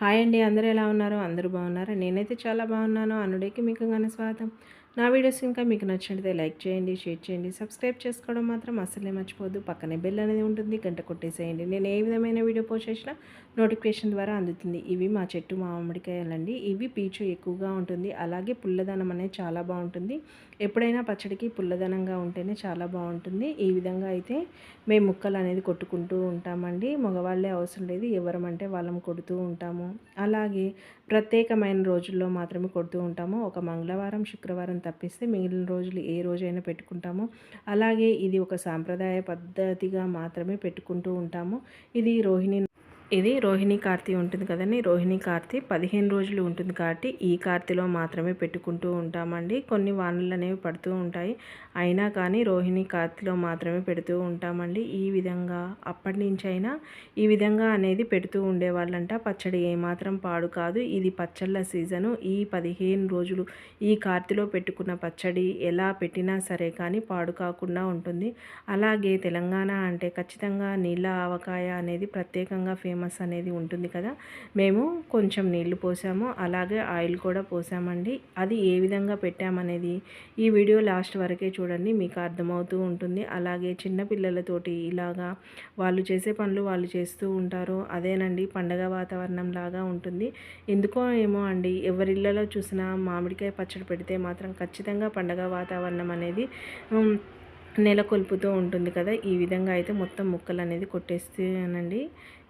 Hi అండి అందరూ ఎలా ఉన్నారు? అందరూ బాగున్నారా? నేనైతే చాలా బాగున్నాను. అనుడేకి మీకు ఘన స్వాగతం. నా వీడియోస్ ఇంకా మీకు నచ్చినట్లయితే లైక్ చేయండి షేర్ చేయండి సబ్స్క్రైబ్ చేసుకోవడం మాత్రం అసలే మర్చిపోద్దు పక్కనే బెల్ అనేది ఉంటుంది గంట కొట్టేసేయండి. నేను ఏ విధమైన వీడియో పోస్ట్ చేసినా నోటిఫికేషన్ ద్వారా అందుతుంది. ఇవి మా చెట్టు మామిడికాయలండి. ఇవి పీచు ఎక్కువగా ఉంటుంది. అలాగే పుల్లదనం అనేది చాలా బాగుంటుంది. ఎప్పుడైనా పచ్చడికి పుల్లదనంగా ఉంటేనే చాలా బాగుంటుంది. ఈ విధంగా అయితే మేము ముక్కలు అనేది కొట్టుకుంటూ ఉంటామండి. మగవాళ్ళే అవసరం లేదు. ఎవరమంటే వాళ్ళం కొడుతూ ఉంటాము. అలాగే ప్రత్యేకమైన రోజుల్లో మాత్రమే కొడుతూ ఉంటాము. ఒక మంగళవారం శుక్రవారం తప్పిస్తే మిగిలిన రోజులు ఏ రోజైనా పెట్టుకుంటాము. అలాగే ఇది ఒక సాంప్రదాయ పద్ధతిగా మాత్రమే పెట్టుకుంటూ ఉంటాము. ఇది రోహిణి ఇది రోహిణి కార్తీ ఉంటుంది కదండి. రోహిణి కార్తీ పదిహేను రోజులు ఉంటుంది కాబట్టి ఈ కార్తీలో మాత్రమే పెట్టుకుంటూ ఉంటామండి. కొన్ని వానలు అనేవి పడుతూ ఉంటాయి. అయినా కానీ రోహిణి కార్తీలో మాత్రమే పెడుతూ ఉంటామండి. ఈ విధంగా అప్పటి నుంచి అయినా ఈ విధంగా అనేది పెడుతూ ఉండేవాళ్ళంట. పచ్చడి ఏమాత్రం పాడు కాదు. ఇది పచ్చళ్ళ సీజను. ఈ పదిహేను రోజులు ఈ కార్తీలో పెట్టుకున్న పచ్చడి ఎలా పెట్టినా సరే కానీ పాడు కాకుండా ఉంటుంది. అలాగే తెలంగాణ అంటే ఖచ్చితంగా నీళ్ళ ఆవకాయ అనేది ప్రత్యేకంగా ఫేమస్ ఫేమస్ అనేది ఉంటుంది కదా. మేము కొంచెం నీళ్ళు పోసాము. అలాగే ఆయిల్ కూడా పోసామండి. అది ఏ విధంగా పెట్టామనేది ఈ వీడియో లాస్ట్ వరకే చూడండి. మీకు అర్థమవుతూ ఉంటుంది. అలాగే చిన్నపిల్లలతోటి ఇలాగా వాళ్ళు చేసే పనులు వాళ్ళు చేస్తూ ఉంటారు. అదేనండి పండగ వాతావరణం లాగా ఉంటుంది. ఎందుకో ఏమో అండి ఎవరిళ్ళలో చూసినా మామిడికాయ పచ్చడి పెడితే మాత్రం ఖచ్చితంగా పండగ వాతావరణం అనేది నెలకొల్పుతూ ఉంటుంది కదా ఈ విధంగా అయితే మొత్తం ముక్కలు అనేది కొట్టేస్తానండి.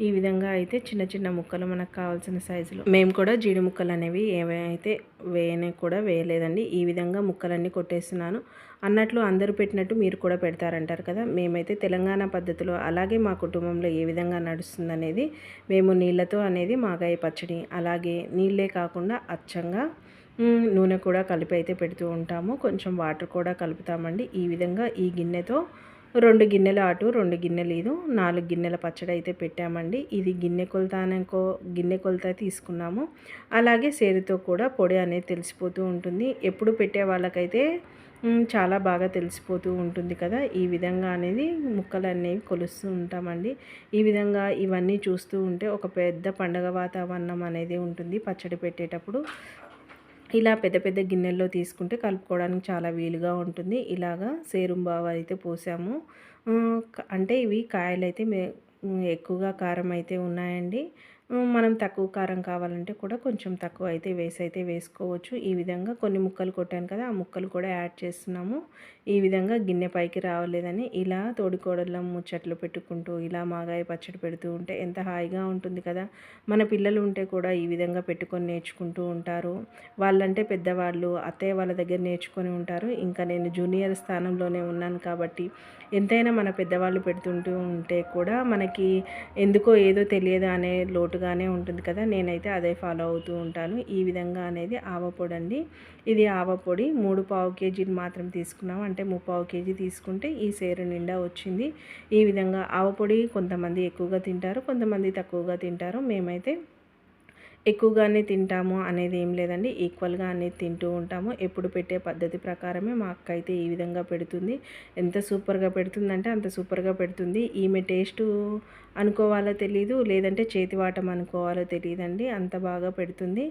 ఈ విధంగా అయితే చిన్న చిన్న ముక్కలు మనకు కావాల్సిన సైజులో. మేము కూడా జీడి ముక్కలు అనేవి ఏమైతే వేయని కూడా వేయలేదండి. ఈ విధంగా ముక్కలన్నీ కొట్టేస్తున్నాను. అన్నట్లు అందరూ పెట్టినట్టు మీరు కూడా పెడతారంటారు కదా మేమైతే తెలంగాణ పద్ధతిలో అలాగే మా కుటుంబంలో ఏ విధంగా నడుస్తుందనేది మేము నీళ్ళతో అనేది మాగాయ పచ్చడి అలాగే నీళ్ళే కాకుండా అచ్చంగా నూనె కూడా కలిపి అయితే పెడుతూ ఉంటాము. కొంచెం వాటర్ కూడా కలుపుతామండి. ఈ విధంగా ఈ గిన్నెతో రెండు గిన్నెల అటు రెండు గిన్నెలు ఇది నాలుగు గిన్నెల పచ్చడి అయితే పెట్టామండి. ఇది గిన్నె కొలత అనేకో గిన్నె కొలత తీసుకున్నాము. అలాగే సేరుతో కూడా పొడి అనేది తెలిసిపోతూ ఉంటుంది. ఎప్పుడు పెట్టే వాళ్ళకైతే చాలా బాగా తెలిసిపోతూ ఉంటుంది కదా. ఈ విధంగా అనేది ముక్కలు అనేవి కొలుస్తూ ఉంటామండి. ఈ విధంగా ఇవన్నీ చూస్తూ ఉంటే ఒక పెద్ద పండగ వాతావరణం అనేది ఉంటుంది పచ్చడి పెట్టేటప్పుడు. ఇలా పెద్ద పెద్ద గిన్నెల్లో తీసుకుంటే కలుపుకోవడానికి చాలా వీలుగా ఉంటుంది. ఇలాగా సేరుంబావ అయితే పోసాము. అంటే ఇవి కాయలు అయితే ఎక్కువగా కారం అయితే ఉన్నాయండి. మనం తక్కువ కారం కావాలంటే కూడా కొంచెం తక్కువ అయితే వేసి అయితే వేసుకోవచ్చు. ఈ విధంగా కొన్ని ముక్కలు కొట్టాను కదా ఆ ముక్కలు కూడా యాడ్ చేస్తున్నాము. ఈ విధంగా గిన్నె పైకి రావలేదని ఇలా తోడికోడళ్ళ ముచ్చట్లు పెట్టుకుంటూ ఇలా మాగాయ పచ్చడి పెడుతూ ఉంటే ఎంత హాయిగా ఉంటుంది కదా. మన పిల్లలు ఉంటే కూడా ఈ విధంగా పెట్టుకొని నేర్చుకుంటూ ఉంటారు. వాళ్ళంటే పెద్దవాళ్ళు అత్తయ్య వాళ్ళ దగ్గర నేర్చుకొని ఉంటారు. ఇంకా నేను జూనియర్ స్థానంలోనే ఉన్నాను కాబట్టి ఎంతైనా మన పెద్దవాళ్ళు పెడుతుంటూ ఉంటే కూడా మనకి ఎందుకో ఏదో తెలియదు అనే లోటు లోటుగానే ఉంటుంది కదా నేనైతే అదే ఫాలో అవుతూ ఉంటాను. ఈ విధంగా అనేది ఆవపొడి అండి ఇది ఆవపొడి మూడు పావు కేజీని మాత్రం తీసుకున్నాం. అంటే ముప్పావు కేజీ తీసుకుంటే ఈ సేరు నిండా వచ్చింది. ఈ విధంగా ఆవపొడి కొంతమంది ఎక్కువగా తింటారు కొంతమంది తక్కువగా తింటారు. మేమైతే ఎక్కువగానే తింటాము అనేది ఏం లేదండి. ఈక్వల్గా అనేది తింటూ ఉంటాము. ఎప్పుడు పెట్టే పద్ధతి ప్రకారమే మా అక్క అయితే ఈ విధంగా పెడుతుంది. ఎంత సూపర్గా పెడుతుందంటే అంత సూపర్గా పెడుతుంది. ఈమె టేస్టు అనుకోవాలో తెలీదు లేదంటే చేతివాటం అనుకోవాలో తెలియదండి అంత బాగా పెడుతుంది.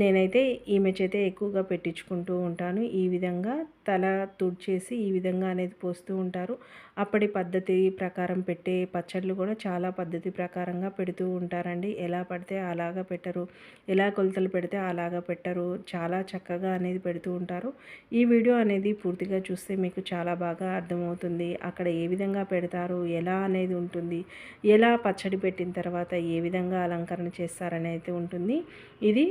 నేనైతే ఈమె చేతే ఎక్కువగా పెట్టించుకుంటూ ఉంటాను. ఈ విధంగా తల తుడిచేసి ఈ విధంగా అనేది పోస్తూ ఉంటారు. అప్పటి పద్ధతి ప్రకారం పెట్టే పచ్చళ్ళు కూడా చాలా పద్ధతి ప్రకారంగా పెడుతూ ఉంటారండి. ఎలా పడితే అలాగా పెట్టరు. ఎలా కొలతలు పెడితే అలాగా పెట్టరు. చాలా చక్కగా అనేది పెడుతూ ఉంటారు. ఈ వీడియో అనేది పూర్తిగా చూస్తే మీకు చాలా బాగా అర్థమవుతుంది. అక్కడ ఏ విధంగా పెడతారు? ఎలా అనేది ఉంటుంది? ఎలా పచ్చడి పెట్టిన తర్వాత ఏ విధంగా అలంకరణ చేస్తారనేది అయితే ఉంటుంది. ఇది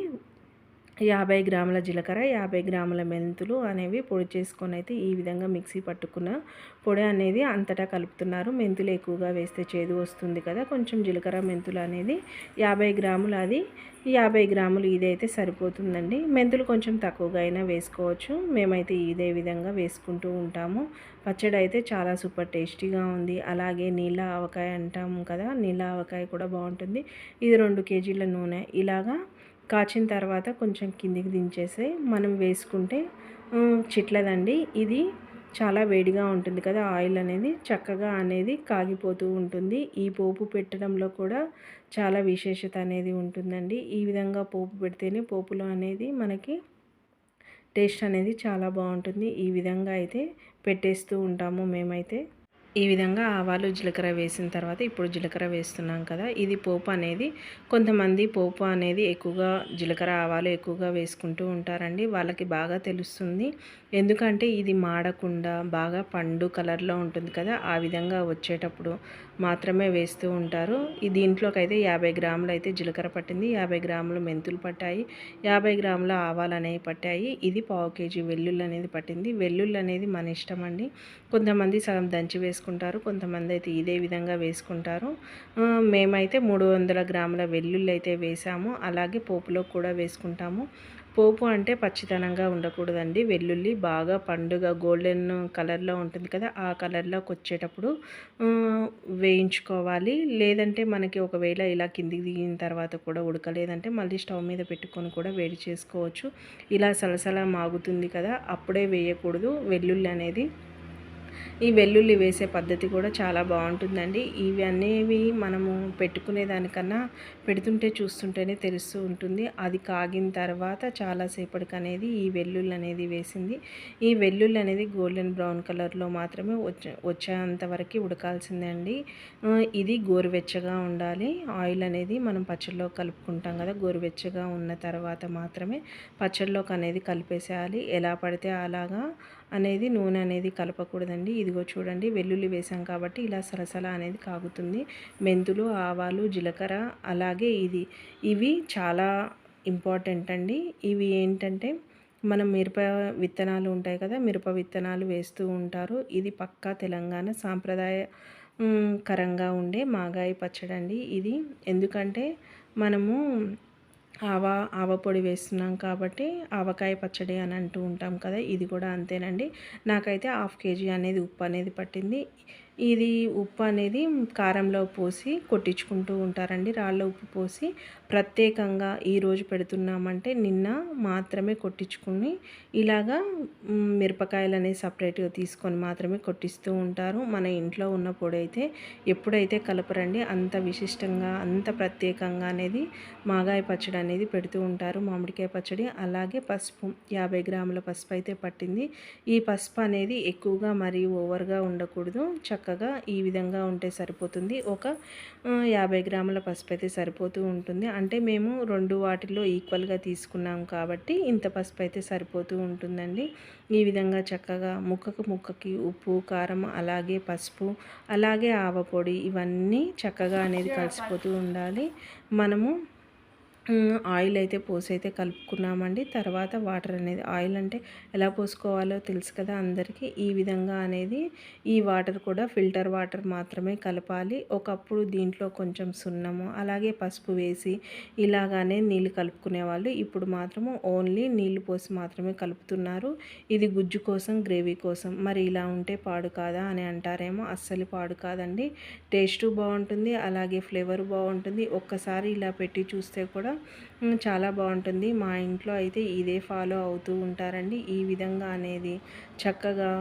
యాభై గ్రాముల జీలకర్ర యాభై గ్రాముల మెంతులు అనేవి పొడి చేసుకొని అయితే ఈ విధంగా మిక్సీ పట్టుకున్న పొడి అనేది అంతటా కలుపుతున్నారు. మెంతులు ఎక్కువగా వేస్తే చేదు వస్తుంది కదా. కొంచెం జీలకర్ర మెంతులు అనేది యాభై గ్రాములు అది యాభై గ్రాములు ఇదైతే సరిపోతుందండి. మెంతులు కొంచెం తక్కువగా అయినా వేసుకోవచ్చు. మేమైతే ఇదే విధంగా వేసుకుంటూ ఉంటాము. పచ్చడి అయితే చాలా సూపర్ టేస్టీగా ఉంది. అలాగే నీళ్ళ ఆవకాయ అంటాము కదా. నీళ్ళ ఆవకాయ కూడా బాగుంటుంది. ఇది రెండు కేజీల నూనె. ఇలాగా కాచిన తర్వాత కొంచెం కిందికి దించేసి మనం వేసుకుంటే చిట్లదండి. ఇది చాలా వేడిగా ఉంటుంది కదా ఆయిల్ అనేది చక్కగా అనేది కాగిపోతూ ఉంటుంది. ఈ పోపు పెట్టడంలో కూడా చాలా విశేషత అనేది ఉంటుందండి. ఈ విధంగా పోపు పెడితేనే పోపులో అనేది మనకి టేస్ట్ అనేది చాలా బాగుంటుంది. ఈ విధంగా అయితే పెట్టేస్తూ ఉంటాము మేమైతే. ఈ విధంగా ఆవాలు జీలకర్ర వేసిన తర్వాత ఇప్పుడు జీలకర్ర వేస్తున్నాం కదా ఇది పోపు అనేది కొంతమంది పోపు అనేది ఎక్కువగా జీలకర్ర ఆవాలు ఎక్కువగా వేసుకుంటూ ఉంటారండి. వాళ్ళకి బాగా తెలుస్తుంది. ఎందుకంటే ఇది మాడకుండా బాగా పండు కలర్లో ఉంటుంది కదా ఆ విధంగా వచ్చేటప్పుడు మాత్రమే వేస్తూ ఉంటారు. దీంట్లోకైతే దీంట్లోకి అయితే యాభై గ్రాములు అయితే జీలకర్ర పట్టింది యాభై గ్రాములు మెంతులు పట్టాయి యాభై గ్రాముల ఆవాలు అనేవి పట్టాయి. ఇది పావు కేజీ వెల్లుల్లి అనేది పట్టింది. వెల్లుల్లి అనేది మన ఇష్టం అండి. కొంతమంది సగం దంచి వేసుకుంటారు కొంతమంది అయితే ఇదే విధంగా వేసుకుంటారు. మేమైతే మూడు వందల గ్రాముల వెల్లుల్లి అయితే వేసాము. అలాగే పోపులో కూడా వేసుకుంటాము. పోపు అంటే పచ్చితనంగా ఉండకూడదండి. వెల్లుల్లి బాగా పండుగ గోల్డెన్ కలర్లో ఉంటుంది కదా ఆ కలర్లోకి వచ్చేటప్పుడు వేయించుకోవాలి. లేదంటే మనకి ఒకవేళ ఇలా కిందికి దిగిన తర్వాత కూడా ఉడకలేదంటే మళ్ళీ స్టవ్ మీద పెట్టుకొని కూడా వేడి చేసుకోవచ్చు. ఇలా సలసల మాగుతుంది కదా అప్పుడే వేయకూడదు. వెల్లుల్లి అనేది ఈ వెల్లుల్లి వేసే పద్ధతి కూడా చాలా బాగుంటుందండి. ఇవి అనేవి మనము పెట్టుకునే దానికన్నా పెడుతుంటే చూస్తుంటేనే తెలుస్తూ ఉంటుంది. అది కాగిన తర్వాత చాలాసేపటికి అనేది ఈ వెల్లుల్లి అనేది వేసింది. ఈ వెల్లుల్లి అనేది గోల్డెన్ బ్రౌన్ కలర్లో మాత్రమే వచ్చే వచ్చేంత వరకు ఉడకాల్సిందే అండి ఇది గోరువెచ్చగా ఉండాలి. ఆయిల్ అనేది మనం పచ్చడిలో కలుపుకుంటాం కదా గోరువెచ్చగా ఉన్న తర్వాత మాత్రమే పచ్చడిలోకి అనేది కలిపేసేయాలి. ఎలా పడితే అలాగా అనేది నూనె అనేది కలపకూడదండి. ఇదిగో చూడండి వెల్లుల్లి వేసాం కాబట్టి ఇలా సలసల అనేది కాగుతుంది. మెంతులు ఆవాలు జీలకర్ర అలాగే ఇది. ఇవి చాలా ఇంపార్టెంట్ అండి. ఇవి ఏంటంటే మనం మిరప విత్తనాలు ఉంటాయి కదా మిరప విత్తనాలు వేస్తూ ఉంటారు. ఇది పక్కా తెలంగాణ సాంప్రదాయ కరంగా ఉండే మాగాయి పచ్చడి అండి ఇది ఎందుకంటే మనము ఆవ ఆవ పొడి వేస్తున్నాం కాబట్టి ఆవకాయ పచ్చడి అని అంటూ ఉంటాం కదా ఇది కూడా అంతేనండి. నాకైతే హాఫ్ కేజీ అనేది ఉప్పు అనేది పట్టింది. ఇది ఉప్పు అనేది కారంలో పోసి కొట్టించుకుంటూ ఉంటారండి. రాళ్ళ ఉప్పు పోసి ప్రత్యేకంగా ఈరోజు పెడుతున్నామంటే నిన్న మాత్రమే కొట్టించుకుని ఇలాగా మిరపకాయలు అనేవి సపరేట్గా తీసుకొని మాత్రమే కొట్టిస్తూ ఉంటారు. మన ఇంట్లో ఉన్న పొడి అయితే ఎప్పుడైతే కలపరండి అంత విశిష్టంగా అంత ప్రత్యేకంగా అనేది మాగాయ పచ్చడి అనేది పెడుతూ ఉంటారు. మామిడికాయ పచ్చడి అలాగే పసుపు యాభై గ్రాముల పసుపు అయితే పట్టింది. ఈ పసుపు అనేది ఎక్కువగా మరియు ఓవర్గా ఉండకూడదు. చక్కగా ఈ విధంగా ఉంటే సరిపోతుంది. ఒక యాభై గ్రాముల పసుపు అయితే సరిపోతూ ఉంటుంది. అంటే మేము రెండు వాటిల్లో ఈక్వల్గా తీసుకున్నాం కాబట్టి ఇంత పసుపు అయితే సరిపోతూ ఉంటుందండి. ఈ విధంగా చక్కగా ముక్కకు ముక్కకి ఉప్పు కారం అలాగే పసుపు అలాగే ఆవపొడి ఇవన్నీ చక్కగా అనేది కలిసిపోతూ ఉండాలి. మనము ఆయిల్ అయితే పోసి అయితే కలుపుకున్నామండి. తర్వాత వాటర్ అనేది ఆయిల్ అంటే ఎలా పోసుకోవాలో తెలుసు కదా అందరికీ. ఈ విధంగా అనేది ఈ వాటర్ కూడా ఫిల్టర్ వాటర్ మాత్రమే కలపాలి. ఒకప్పుడు దీంట్లో కొంచెం సున్నము అలాగే పసుపు వేసి ఇలాగానే నీళ్ళు కలుపుకునే వాళ్ళు ఇప్పుడు మాత్రము ఓన్లీ నీళ్ళు పోసి మాత్రమే కలుపుతున్నారు. ఇది గుజ్జు కోసం గ్రేవీ కోసం. మరి ఇలా ఉంటే పాడు కాదా అని అంటారేమో అస్సలు పాడు కాదండి. టేస్ట్ బాగుంటుంది అలాగే ఫ్లేవర్ బాగుంటుంది. ఒక్కసారి ఇలా పెట్టి చూస్తే కూడా చాలా బాగుంటుంది. మా ఇంట్లో అయితే ఇదే ఫాలో అవుతూ ఉంటారండి. ఈ విధంగా అనేది చక్కగా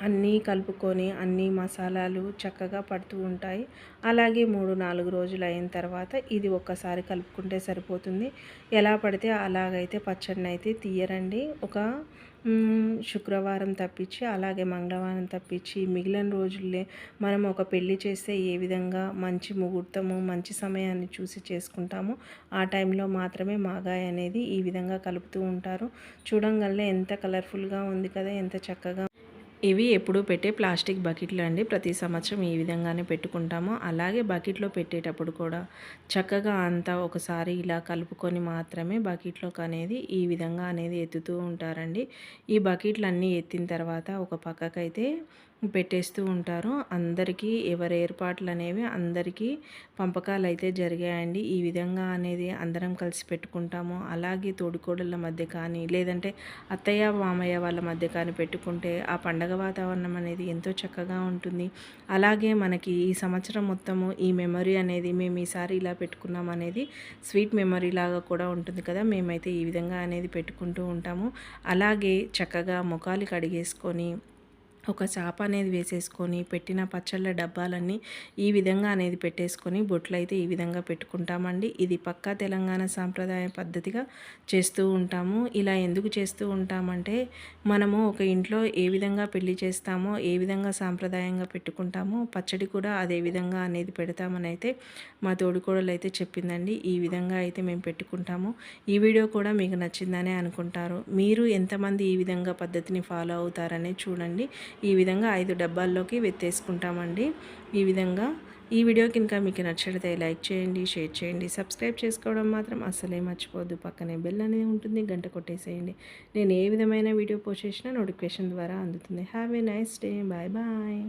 అన్నీ కలుపుకొని అన్ని మసాలాలు చక్కగా పడుతూ ఉంటాయి. అలాగే మూడు నాలుగు రోజులు అయిన తర్వాత ఇది ఒక్కసారి కలుపుకుంటే సరిపోతుంది. ఎలా పడితే అలాగైతే పచ్చడిని అయితే తీయరండి. ఒక శుక్రవారం తప్పించి అలాగే మంగళవారం తప్పించి మిగిలిన రోజుల్లో మనం ఒక పెళ్ళి చేస్తే ఏ విధంగా మంచి ముహూర్తము మంచి సమయాన్ని చూసి చేసుకుంటామో ఆ టైంలో మాత్రమే మాగాయ అనేది ఈ విధంగా కలుపుతూ ఉంటారు. చూడంగానే ఎంత కలర్ఫుల్గా ఉంది కదా ఎంత చక్కగా ఇవి ఎప్పుడు పెట్టే ప్లాస్టిక్ బకెట్లు అండి. ప్రతి సంవత్సరం ఈ విధంగానే పెట్టుకుంటాము. అలాగే బకెట్లో పెట్టేటప్పుడు కూడా చక్కగా అంతా ఒకసారి ఇలా కలుపుకొని మాత్రమే బకెట్లోకి అనేది ఈ విధంగా అనేది ఎత్తుతూ ఉంటారండి. ఈ బకెట్లు అన్నీ ఎత్తిన తర్వాత ఒక పక్కకైతే పెట్టేస్తూ ఉంటారు. అందరికీ ఎవరి ఏర్పాట్లు అనేవి అందరికీ పంపకాలు అయితే జరిగాయండి. ఈ విధంగా అనేది అందరం కలిసి పెట్టుకుంటాము. అలాగే తోడుకోడళ్ళ మధ్య కానీ లేదంటే అత్తయ్య మామయ్య వాళ్ళ మధ్య కానీ పెట్టుకుంటే ఆ పండగ వాతావరణం అనేది ఎంతో చక్కగా ఉంటుంది. అలాగే మనకి ఈ సంవత్సరం మొత్తము ఈ మెమరీ అనేది మేము ఈసారి ఇలా పెట్టుకున్నాం అనేది స్వీట్ మెమరీ లాగా కూడా ఉంటుంది కదా. మేమైతే ఈ విధంగా అనేది పెట్టుకుంటూ ఉంటాము. అలాగే చక్కగా ముఖాలు కడిగేసుకొని ఒక చాప అనేది వేసేసుకొని పెట్టిన పచ్చళ్ళ డబ్బాలన్నీ ఈ విధంగా అనేది పెట్టేసుకొని బొట్లు అయితే ఈ విధంగా పెట్టుకుంటామండి. ఇది పక్కా తెలంగాణ సాంప్రదాయ పద్ధతిగా చేస్తూ ఉంటాము. ఇలా ఎందుకు చేస్తూ ఉంటామంటే మనము ఒక ఇంట్లో ఏ విధంగా పెళ్ళి చేస్తామో ఏ విధంగా సాంప్రదాయంగా పెట్టుకుంటామో పచ్చడి కూడా అదే విధంగా అనేది పెడతామని అయితే మా తోడుకోడలు అయితే చెప్పిందండి. ఈ విధంగా అయితే మేము పెట్టుకుంటాము. ఈ వీడియో కూడా మీకు నచ్చిందనే అనుకుంటారు. మీరు ఎంతమంది ఈ విధంగా పద్ధతిని ఫాలో అవుతారనే చూడండి. ఈ విధంగా ఐదు డబ్బాల్లోకి వెత్తేసుకుంటామండి. ఈ విధంగా ఈ వీడియో కనుక మీకు నచ్చితే లైక్ చేయండి షేర్ చేయండి సబ్స్క్రైబ్ చేసుకోవడం మాత్రం అసలే మర్చిపోద్దు పక్కనే బెల్ అనేది ఉంటుంది గంట కొట్టేసేయండి. నేను ఏ విధమైన వీడియో పోస్ట్ చేసినా నోటిఫికేషన్ ద్వారా అందుతుంది. Have a nice day bye bye